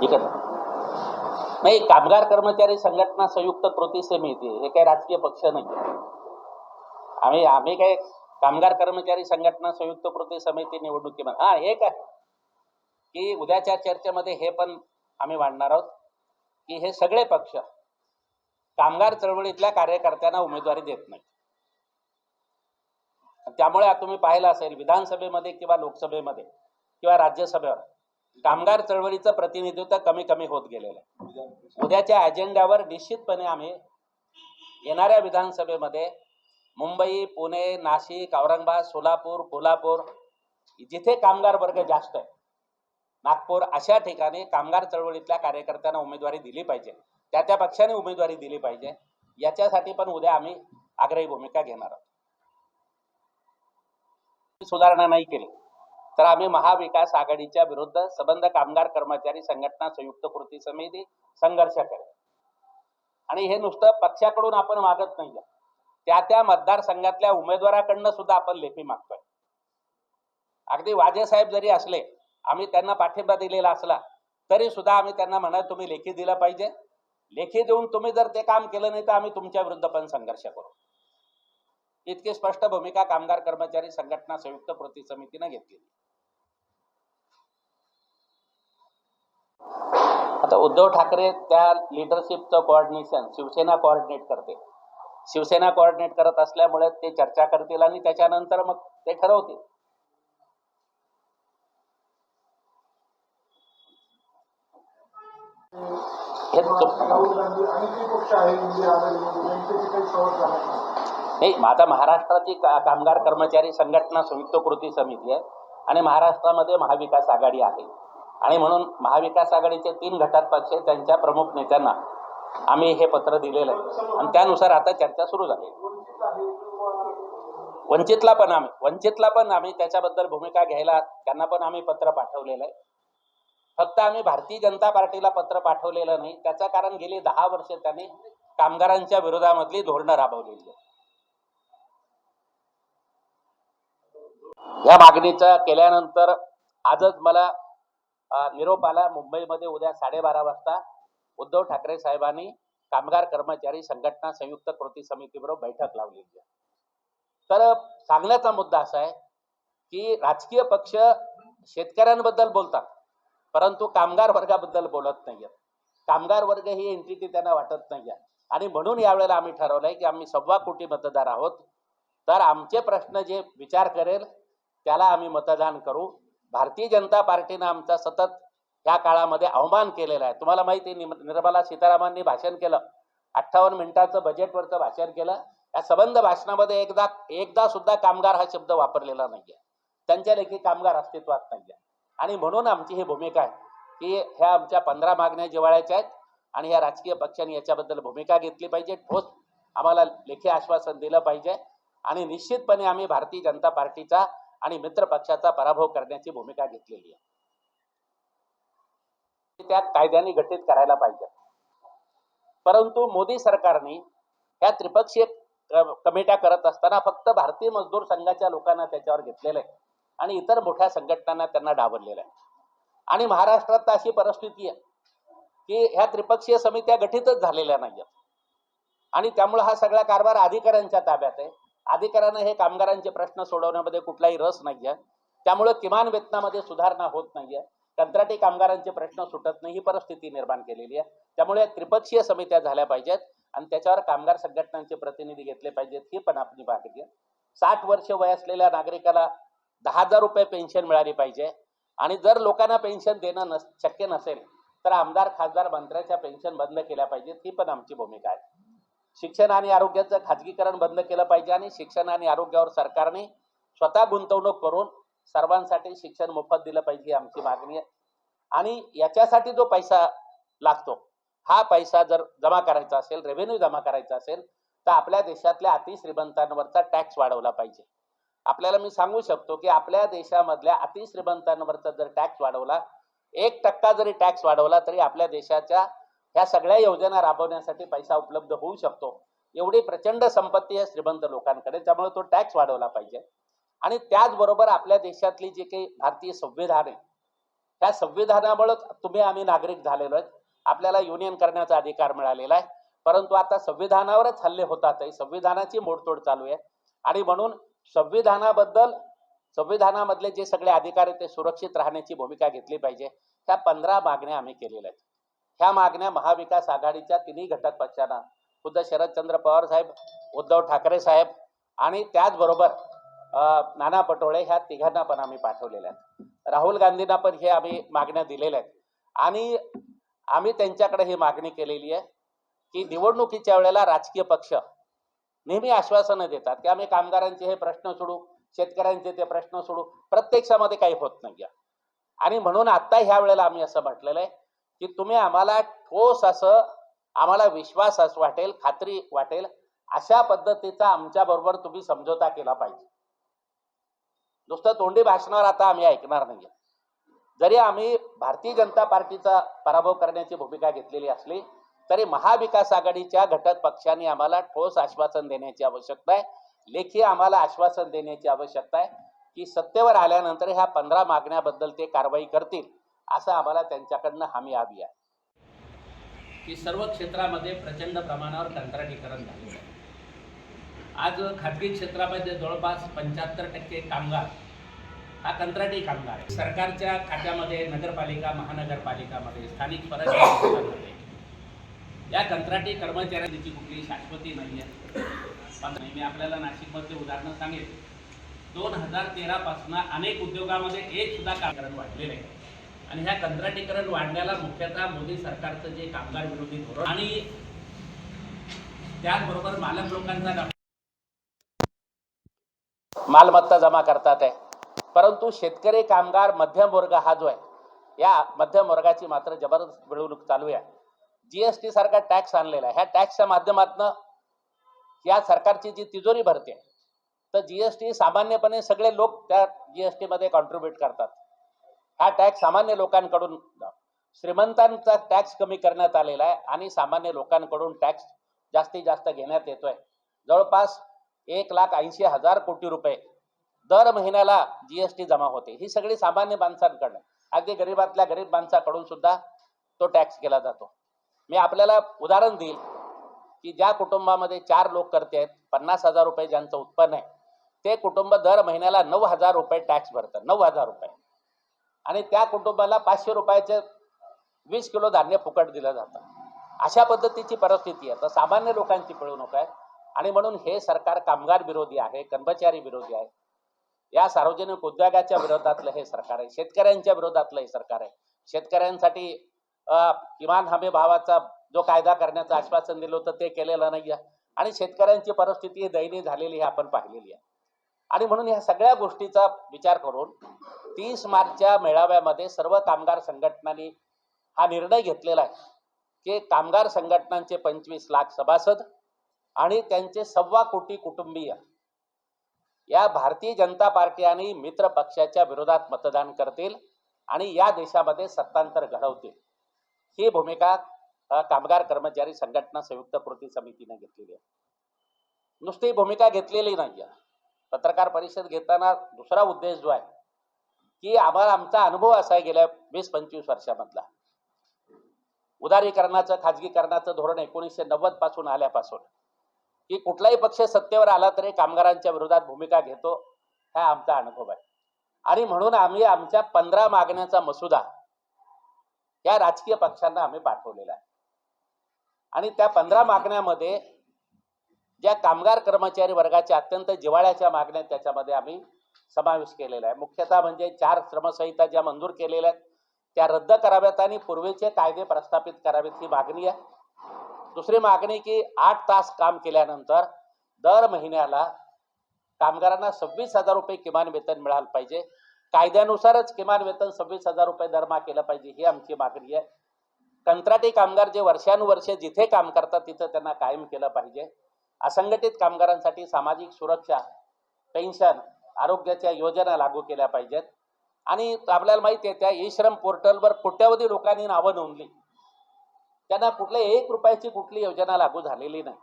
ठीक आहे. नाही कामगार कर्मचारी संघटना संयुक्त कृती समिती हे काही राजकीय पक्ष नाही आम्ही आम्ही काय कामगार कर्मचारी संघटना संयुक्त कृती समिती निवडणुकीमध्ये हा एक आहे की उद्याच्या चर्चेमध्ये हे पण आम्ही मांडणार आहोत की हे सगळे पक्ष कामगार चळवळीतल्या कार्यकर्त्यांना उमेदवारी देत नाही त्यामुळे तुम्ही पाहिलं असेल विधानसभेमध्ये किंवा लोकसभेमध्ये किंवा राज्यसभेवर कामगार चळवळीचं प्रतिनिधित्व कमी कमी होत गेलेलं आहे. उद्याच्या अजेंड्यावर निश्चितपणे आम्ही येणाऱ्या विधानसभेमध्ये मुंबई पुणे नाशिक औरंगाबाद सोलापूर कोल्हापूर जिथे कामगार वर्ग जास्त आहे नागपूर अशा ठिकाणी कामगार चळवळीतल्या कार्यकर्त्यांना उमेदवारी दिली पाहिजे. त्या त्या पक्षाने उमेदवारी दिली पाहिजे. याच्यासाठी पण उद्या आम्ही आग्रही भूमिका घेणार आहोत. सुधारणा नाही केली. तर आम्ही महाविकास आघाडीच्या विरुद्ध संबंध कामगार कर्मचारी संघटना संयुक्त कृती समिती संघर्ष करेल आणि हे नुसतं पक्षाकडून आपण मागत नाही. त्या त्या मतदारसंघातल्या उमेदवाराकडनं सुद्धा आपण लेखी मागतोय. अगदी वाजे साहेब जरी असले आम्ही त्यांना पाठिंबा दिलेला असला तरी सुद्धा आम्ही त्यांना म्हणत तुम्ही लेखी दिलं पाहिजे. लेखी देऊन तुम्ही जर ते काम केलं नाही तर आम्ही तुमच्या विरुद्ध पण संघर्ष करू. इतकी स्पष्ट भूमिका कामगार कर्मचारी संघटना संयुक्त कृती समितीनं घेतली आता उद्धव ठाकरे त्या लिडरशिपचं कोऑर्डिनेशन शिवसेना कोऑर्डिनेट करते. शिवसेना कोऑर्डिनेट करत असल्यामुळे ते चर्चा करतील आणि त्याच्यानंतर मग ते ठरवतील. हे नाही आता महाराष्ट्राची का- कामगार कर्मचारी संघटना संयुक्त कृती समिती आहे आणि महाराष्ट्रामध्ये महाविकास आघाडी आहे. आणि म्हणून महाविकास आघाडीचे तीन घटक पक्ष त्यांच्या प्रमुख नेत्यांना आम्ही हे पत्र दिलेलं आहे. आणि त्यानुसार आता चर्चा सुरू झाली वंचितला पण आम्ही वंचितला पण आम्ही त्याच्याबद्दल भूमिका घ्यायला त्यांना पण आम्ही पत्र पाठवलेलं आहे. फक्त आम्ही भारतीय जनता पार्टीला पत्र पाठवलेलं नाही. त्याचं कारण गेली दहा वर्ष त्यांनी कामगारांच्या विरोधामधली धोरणं राबवलेली आहेत. या मागणीचा केल्यानंतर आजच मला निरोप आला मुंबईमध्ये उद्या साडेबारा वाजता. उद्धव ठाकरे साहेबांनी कामगार कर्मचारी संघटना संयुक्त कृती समितीबरोबर बैठक लावलेली आहे. तर सांगण्याचा मुद्दा असा आहे की राजकीय पक्ष शेतकऱ्यांबद्दल बोलतात परंतु कामगार वर्गाबद्दल बोलत नाहीयेत. कामगार वर्ग ही एंटिटी त्यांना वाटत नाहीये. आणि म्हणून यावेळेला आम्ही ठरवलंय की आम्ही सव्वा कोटी मतदार आहोत. तर आमचे प्रश्न जे विचार करेल त्याला आम्ही मतदान करू. भारतीय जनता पार्टीनं आमचा सतत या काळामध्ये अवमान केलेला आहे. तुम्हाला माहिती आहे निम- निर्मला सीतारामांनी भाषण केलं. अठ्ठावन्न मिनिटाचं बजेटवरचं भाषण केलं. या संबंध भाषणामध्ये एकदा एकदा सुद्धा कामगार हा शब्द वापरलेला नाहीये. त्यांच्या लेखी कामगार अस्तित्वात नाहीये. आणि म्हणून आमची ही भूमिका आहे की ह्या आमच्या पंधरा मागण्या जिवाळ्याच्या आहेत आणि ह्या राजकीय पक्षांनी याच्याबद्दल भूमिका घेतली पाहिजे. ठोस आम्हाला लेखी आश्वासन दिलं पाहिजे. आणि निश्चितपणे आम्ही भारतीय जनता पार्टीचा आणि मित्र पक्षाचा पराभव करण्याची भूमिका घेतलेली आहे. त्या कायद्याने घटित करायला पाहिजे. परंतु मोदी सरकारने ह्या त्रिपक्षीय कमिट्या करत असताना फक्त भारतीय मजदूर संघाच्या लोकांना त्याच्यावर घेतलेलं आहे. आणि इतर मोठ्या संघटनांना त्यांना डावललेलं आहे. आणि महाराष्ट्रात तर अशी परिस्थिती आहे की ह्या त्रिपक्षीय समित्या गठीतच झालेल्या नाहीत आणि त्यामुळे हा सगळा कारभार अधिकाऱ्यांच्या ताब्यात आहे. अधिकाऱ्यांना हे कामगारांचे प्रश्न सोडवण्यामध्ये कुठलाही रस नाहीये. त्यामुळे किमान वेतनामध्ये सुधारणा होत नाहीये. कंत्राटी कामगारांचे प्रश्न सुटत नाही ही परिस्थिती निर्माण केलेली आहे. त्यामुळे त्रिपक्षीय समित्या झाल्या पाहिजेत आणि त्याच्यावर कामगार संघटनांचे प्रतिनिधी घेतले पाहिजेत ही पण आपली मागणी आहे. साठ वर्ष वय असलेल्या नागरिकाला दहा हजार रुपये पेन्शन मिळाली पाहिजे. आणि जर लोकांना पेन्शन देणं नस शक्य नसेल तर आमदार खासदार मंत्र्याच्या पेन्शन बंद केल्या पाहिजेत ही पण आमची भूमिका आहे. शिक्षण आणि आरोग्याचं खाजगीकरण बंद केलं पाहिजे आणि शिक्षण आणि आरोग्यावर सरकारने स्वतः गुंतवणूक करून सर्वांसाठी शिक्षण मोफत दिलं पाहिजे ही आमची मागणी आहे. आणि याच्यासाठी जो पैसा लागतो हा पैसा जर जमा करायचा असेल रेव्हेन्यू जमा करायचा असेल तर आपल्या देशातल्या अतिश्रीमंतांवरचा टॅक्स वाढवला पाहिजे. आपल्याला मी सांगू शकतो की आपल्या देशामधल्या अतिश्रीमंतांवरचा जर टॅक्स वाढवला एक टक्का जरी टॅक्स वाढवला तरी आपल्या देशाच्या ह्या सगळ्या योजना राबवण्यासाठी पैसा उपलब्ध होऊ शकतो. एवढी प्रचंड संपत्ती आहे श्रीमंत लोकांकडे त्यामुळे तो टॅक्स वाढवला पाहिजे. आणि त्याचबरोबर आपल्या देशातली जे काही भारतीय संविधान आहे त्या संविधानामुळे तुम्ही आम्ही नागरिक झालेलो आहेत. आपल्याला युनियन करण्याचा अधिकार मिळालेला आहे. परंतु आता संविधानावरच हल्ले होतात आहे. संविधानाची मोडतोड चालू आहे. आणि म्हणून संविधानाबद्दल संविधानामधले जे सगळे अधिकार आहेत ते सुरक्षित राहण्याची भूमिका घेतली पाहिजे. त्या पंधरा मागण्या आम्ही केलेल्या आहेत. ह्या मागण्या महाविकास आघाडीच्या तिन्ही घटक पक्षांना. खुद्द शरदचंद्र पवार साहेब उद्धव ठाकरे साहेब आणि त्याचबरोबर अं, नाना पटोळे ह्या तिघांना पण आम्ही पाठवलेल्या आहेत. राहुल गांधींना पण हे आम्ही मागण्या दिलेल्या आहेत. आणि आम्ही त्यांच्याकडे ही मागणी केलेली आहे की निवडणुकीच्या वेळेला राजकीय पक्ष नेहमी आश्वासनं देतात की आम्ही कामगारांचे हे प्रश्न सोडू शेतकऱ्यांचे ते प्रश्न सोडू प्रत्यक्षामध्ये काही होत नाही आणि म्हणून आता ह्या वेळेला आम्ही असं म्हटलेलं आहे की तुम्ही आम्हाला ठोस असं आम्हाला विश्वास असं वाटेल खात्री वाटेल अशा पद्धतीचा आमच्या बरोबर तुम्ही समझोता केला पाहिजे. नुसतं तोंडी भाषणावर आता आम्ही ऐकणार नाहीये. जरी आम्ही भारतीय जनता पार्टीचा पराभव करण्याची भूमिका घेतलेली असली तरी महाविकास आघाडीच्या घटक पक्षाने आम्हाला ठोस आश्वासन देण्याची आवश्यकता आहे. लेखी आम्हाला आश्वासन देण्याची आवश्यकता आहे की सत्तेवर आल्यानंतर ह्या पंधरा मागण्याबद्दल ते कारवाई करतील. असं आम्हाला त्यांच्याकडनं हमी हवी आहे. की सर्व क्षेत्रामध्ये प्रचंड प्रमाणावर कंत्राटीकरण झालेलं आहे. आज खाजगी क्षेत्रामध्ये जवळपास पंच्याहत्तर टक्के कामगार हा कंत्राटी कामगार आहे. सरकारच्या खात्यामध्ये नगरपालिका महानगरपालिकामध्ये स्थानिक स्वराज्य या कंत्राटी कर्मचाऱ्यांची कुठली शाश्वती नाही आहे पण मी आपल्याला नाशिकमध्ये उदाहरणं सांगेन. दोन हजार तेरापासून अनेक उद्योगामध्ये एक सुद्धा कामगार वाढलेलं आहे. आणि ह्या कंत्राटीकरण वाढण्याला मुख्यतः मोदी सरकारचं जे कामगार विरोधी धोरण आणि त्याचबरोबर मालक लोकांचा मालमत्ता जमा करतात आहे. परंतु शेतकरी कामगार मध्यम वर्ग हा जो आहे या मध्यम वर्गाची मात्र जबरदस्त मिळवणूक चालू आहे. जीएसटी सारखा टॅक्स आणलेला आहे. ह्या टॅक्सच्या माध्यमातून या सरकारची जी तिजोरी भरते तर जीएसटी सामान्यपणे सगळे लोक त्या जीएसटी मध्ये कॉन्ट्रीब्युट करतात. हा टॅक्स सामान्य लोकांकडून श्रीमंतांचा टॅक्स कमी करण्यात आलेला आहे आणि सामान्य लोकांकडून टॅक्स जास्तीत जास्त घेण्यात येतोय. जवळपास एक लाख ऐंशी हजार कोटी रुपये दर महिन्याला जीएसटी जमा होते. ही सगळी सामान्य माणसांकडनं अगदी गरीबातल्या गरीब माणसाकडून सुद्धा तो टॅक्स केला जातो. मी आपल्याला उदाहरण देईल की ज्या कुटुंबामध्ये चार लोक करते आहेत पन्नास हजार रुपये ज्यांचं उत्पन्न आहे ते कुटुंब दर महिन्याला नऊ हजार रुपये टॅक्स भरतं. नऊ हजार रुपये. आणि त्या कुटुंबाला पाचशे रुपयाचे वीस किलो धान्य फुकट दिलं जातं. अशा पद्धतीची परिस्थिती आहे. तर सामान्य लोकांची पिळवणूक आहे. आणि म्हणून हे सरकार कामगार विरोधी आहे कर्मचारी विरोधी आहे. या सार्वजनिक उद्योगाच्या विरोधातलं हे सरकार आहे. शेतकऱ्यांच्या विरोधातलं हे सरकार आहे. शेतकऱ्यांसाठी किमान हमी भावाचा जो कायदा करण्याचं आश्वासन दिलं होतं ते केलेलं नाही आहे आणि शेतकऱ्यांची परिस्थिती ही दयनीय झालेली ही आपण पाहिलेली आहे. आणि म्हणून ह्या सगळ्या गोष्टीचा विचार करून तीस मार्चच्या मेळाव्यामध्ये सर्व कामगार संघटनांनी हा निर्णय घेतलेला आहे की कामगार संघटनांचे पंचवीस लाख सभासद आणि त्यांचे सव्वा कोटी कुटुंबीय या भारतीय जनता पार्टी आणि मित्र पक्षाच्या विरोधात मतदान करतील आणि या देशामध्ये सत्तांतर घडवतील. ही भूमिका कामगार कर्मचारी संघटना संयुक्त कृती समितीने घेतलेली आहे. नुसती भूमिका घेतलेली नाही आहे पत्रकार परिषद घेताना दुसरा उद्देश जो आहे की आम्हाला आमचा अनुभव असा आहे गेल्या वीस पंचवीस वर्षामधला. उदारीकरणाचं खाजगीकरणाचं धोरण एकोणीसशे नव्वदपासून आल्यापासून की कुठलाही पक्ष सत्तेवर आला तरी कामगारांच्या विरोधात भूमिका घेतो हा आमचा अनुभव आहे. आणि म्हणून आम्ही आमच्या पंधरा मागण्याचा मसुदा या राजकीय पक्षांना आम्ही पाठवलेला आहे. आणि त्या पंधरा मागण्यामध्ये ज्या कामगार कर्मचारी वर्गाच्या अत्यंत जिव्हाळ्याच्या मागण्या त्याच्यामध्ये आम्ही समावेश केलेला आहे. मुख्यतः म्हणजे चार श्रमसंहिता ज्या मंजूर केलेल्या आहेत त्या रद्द कराव्यात आणि पूर्वीचे कायदे प्रस्थापित करावेत ही मागणी आहे. दुसरी मागणी की आठ तास काम केल्यानंतर दर महिन्याला कामगारांना सव्वीस हजार रुपये किमान वेतन मिळालं पाहिजे. कायद्यानुसारच किमान वेतन सव्वीस हजार रुपये दरमहा केलं पाहिजे ही आमची मागणी आहे. कंत्राटी कामगार जे वर्षानुवर्षे जिथे काम करतात तिथं त्यांना कायम केलं पाहिजे. असंघटित कामगारांसाठी सामाजिक सुरक्षा पेन्शन आरोग्याच्या योजना लागू केल्या पाहिजेत. आणि आपल्याला माहिती आहे त्या ई श्रम पोर्टलवर कोट्यावधी लोकांनी नावं नोंदली. त्यांना कुठल्या एक रुपयाची कुठली योजना लागू झालेली नाही.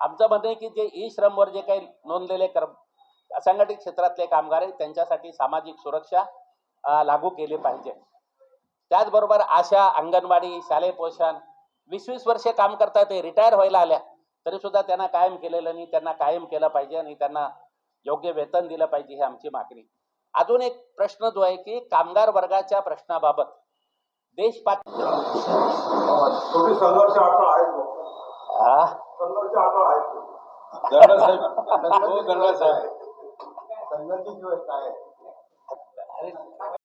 आमचं म्हणणं आहे की जे ई श्रमवर जे काही नोंदलेले कर्म असंघटित क्षेत्रातले कामगार आहेत त्यांच्यासाठी सामाजिक सुरक्षा लागू केली पाहिजे. त्याचबरोबर आशा अंगणवाडी शालेय पोषण वीस वीस वर्षे काम करतात ते रिटायर व्हायला आल्या तरी सुद्धा त्यांना कायम केलेलं नाही त्यांना कायम केलं पाहिजे आणि त्यांना योग्य वेतन दिलं पाहिजे ही आमची मागणी. अजून एक प्रश्न जो आहे की कामगार वर्गाच्या प्रश्नाबाबत देश पात थोडी संघर्ष